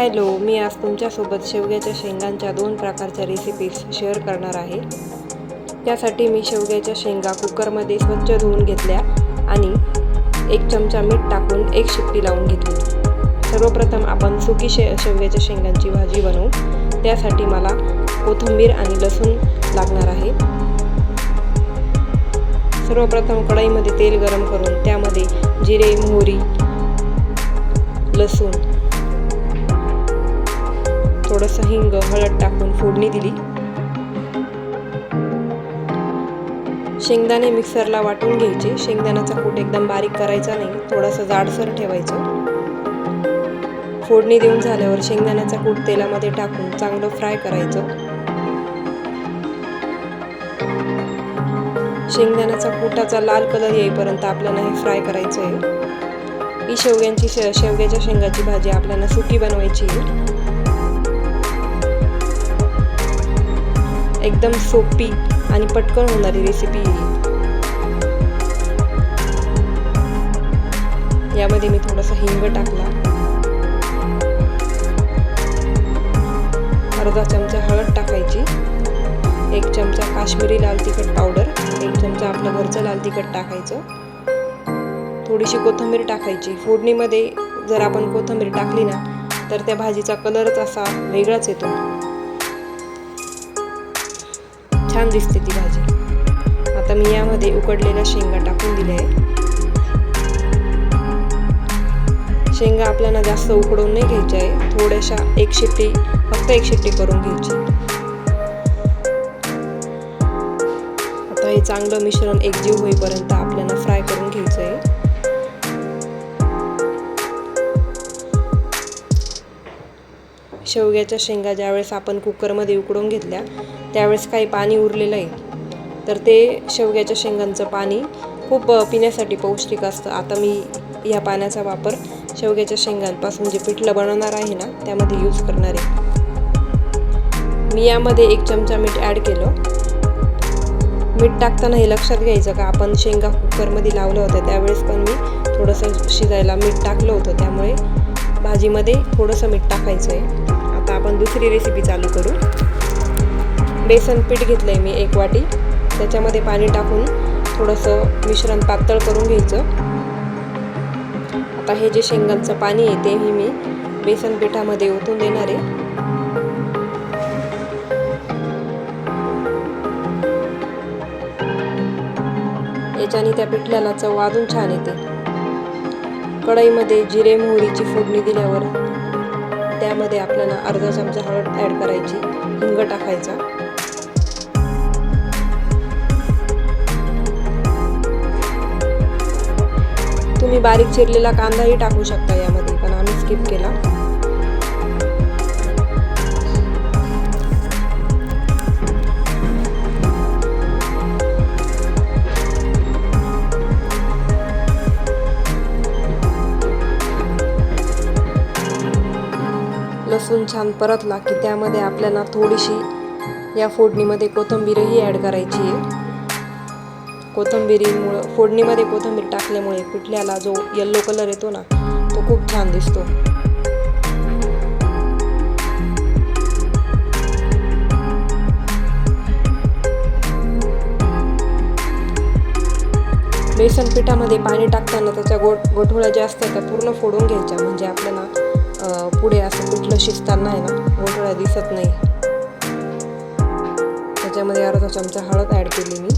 Hello मी आज तुमच्यासोबत शेवग्याच्या शेंगांच्या दोन प्रकारच्या रेसिपीज शेअर करणार आहे. त्यासाठी मी शेवग्याच्या शेंगा कुकरमध्ये स्वच्छ धुवून घेतल्या आणि एक चमचा मीठ टाकून एक शिट्टी लावून घेतली. सर्वप्रथम आपण सुकी शे शेवग्याच्या शेंगांची भाजी बनवू. त्यासाठी मला कोथिंबीर आणि लसूण लागणार आहे. सर्वप्रथम कढईमध्ये तेल गरम करून त्यामध्ये जिरे मोहरी लसूण थोडंसं हिंग हळद टाकून फोडणी दिली. शेंगदाणे मिक्सरला वाटून घ्यायचे. शेंगदाण्याचा कूट एकदम बारीक करायचा नाही. थोडासा जाडसर ठेवायचं. फोडणी देऊन झाल्यावर शेंगदाण्याचा कूट तेलामध्ये टाकून चांगलं फ्राय करायचं. शेंगदाण्याचा कुटाचा लाल कलर येईपर्यंत आपल्याला हे फ्राय करायचं आहे ही शेवग्यांची शे शेवग्याच्या शेंगाची भाजी आपल्याला सुकी बनवायची आहे. एकदम सोपी आणि पटकन होणारी रेसिपी यामध्ये मी थोडासा हिंग टाकला. अर्धा चमचा हळद टाकायची. एक चमचा काश्मीरी लाल तिखट पावडर एक चमचा आपलं घरचं लाल तिखट टाकायचं. थोडीशी कोथिंबीर टाकायची. फोडणीमध्ये जर आपण कोथिंबीर टाकली ना तर त्या भाजीचा कलरच असा वेगळाच येतो. छान दिसते ती भाजी. आता मी यामध्ये उकडलेल्या शेंगा टाकून दिल्या आहे. शेंगा आपल्याला जास्त उकडून नाही घ्यायच्या आहे. थोड्याशा एक शिट्टी फक्त एक शिट्टी करून घ्यायची. आता हे चांगलं मिश्रण एकजीव होईपर्यंत आपल्याला फ्राय करून घ्यायचं आहे. शेवग्याच्या शेंगा ज्यावेळेस आपण कुकरमध्ये उकडून घेतल्या त्यावेळेस काही पाणी उरलेलं आहे. तर ते शेवग्याच्या शेंगांचं पाणी खूप पिण्यासाठी पौष्टिक असतं. आता मी ह्या पाण्याचा वापर शेवग्याच्या शेंगांपासून जे पिठलं बनवणार आहे ना त्यामध्ये यूज करणार आहे. मी यामध्ये एक चमचा मीठ ॲड केलं. मीठ टाकताना हे लक्षात घ्यायचं का आपण शेंगा कुकरमध्ये लावलं होतं त्यावेळेस पण मी थोडंसं शिजायला मीठ टाकलं होतं. त्यामुळे भाजीमध्ये थोडंसं मीठ टाकायचं आहे. आता आपण दुसरी रेसिपी चालू करू. बेसन पीठ घेतलं आहे मी एक वाटी. त्याच्यामध्ये पाणी टाकून थोडंसं मिश्रण पातळ करून घ्यायचं. आता हे जे शेंगांचं पाणी आहे तेही मी बेसन पिठामध्ये ओतून देणार आहे. याच्याने त्या पिठल्याला चव अजून छान येते. कढईमध्ये जिरे मोहरीची फोडणी दिल्यावर त्यामध्ये आपल्याला अर्धा चमचा हळद ॲड करायची हिंग टाकायचा. तुम्ही बारीक चिरलेला कांदाही टाकू शकता यामध्ये पण आम्ही स्किप केला. लसूण छान परतला की त्यामध्ये आपल्याला थोडीशी या फोडणीमध्ये कोथिंबीरही ॲड करायची आहे. कोथिंबिरीमुळं फोडणीमध्ये कोथिंबीर टाकल्यामुळे पिठल्याला जो येल्लो कलर येतो ना तो खूप छान दिसतो. बेसन पिठामध्ये पाणी टाकताना त्याच्या गोट गोठोळ्या ज्या असतात त्या पूर्ण फोडून घ्यायच्या. म्हणजे आपल्याला पुढे असं पिठलं शिजताना आहे ना गोठोळ्या दिसत नाही. त्याच्यामध्ये अर्धा चमचा हळद ॲड केली मी.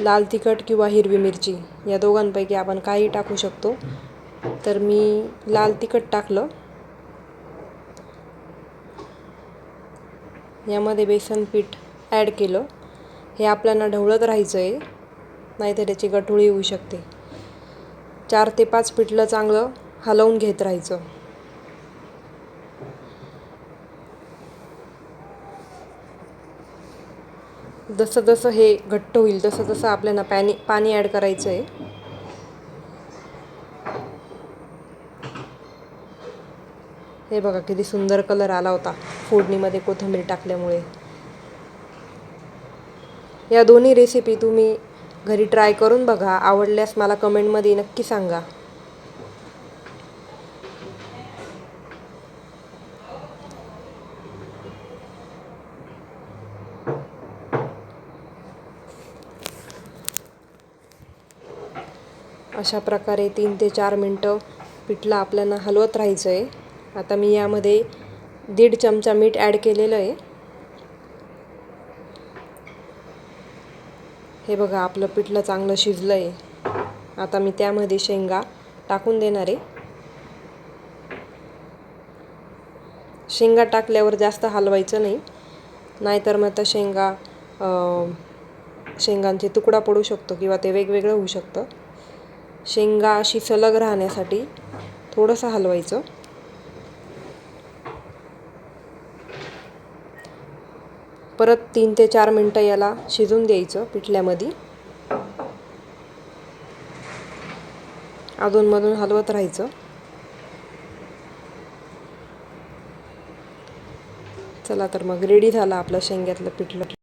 लाल तिखट किंवा हिरवी मिरची या दोघांपैकी आपण काही टाकू शकतो. तर मी लाल तिखट टाकलं. यामध्ये बेसन पीठ ॲड केलं. हे आपल्याला ढवळत राहायचं आहे नाहीतर त्याची गठुळी होऊ शकते. चार ते पाच पिठलं चांगलं हलवून घेत राहायचं. जसं जसं हे घट्ट होईल तसं तसं आपल्याला पाणी पाणी ॲड करायचं आहे हे बघा किती सुंदर कलर आला होता फोडणीमध्ये कोथिंबीर टाकल्यामुळे. या दोन्ही रेसिपी तुम्ही घरी ट्राय करून बघा. आवडल्यास मला कमेंटमध्ये नक्की सांगा. अशा प्रकारे तीन ते चार मिनटं पिठलं आपल्याला हलवत राहायचं आहे आता मी यामध्ये दीड चमचा मीठ ॲड केलेलं आहे. हे बघा आपलं पिठलं चांगलं शिजलं आहे आता मी त्यामध्ये शेंगा टाकून देणार आहे. शेंगा टाकल्यावर जास्त हलवायचं नाही. नाहीतर मग आता शेंगा शेंगांचे तुकडा पडू शकतो किंवा ते वेगवेगळं होऊ शकतं. शेंगा अशी सलग राहण्यासाठी थोडंसं हलवायचं. परत तीन ते चार मिनटं याला शिजून द्यायचं पिठल्यामध्ये. अधूनमधून हलवत राहायचं. चला तर मग रेडी झालं आपलं शेंग्यातलं पिठलं.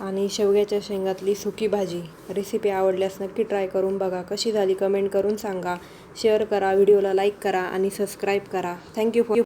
आणि शेवग्याच्या शेंगातली सुकी भाजी. रेसिपी आवडल्यास नक्की ट्राय करून बघा. कशी झाली कमेंट करून सांगा. शेअर करा व्हिडिओला लाईक करा आणि सबस्क्राईब करा. Thank you for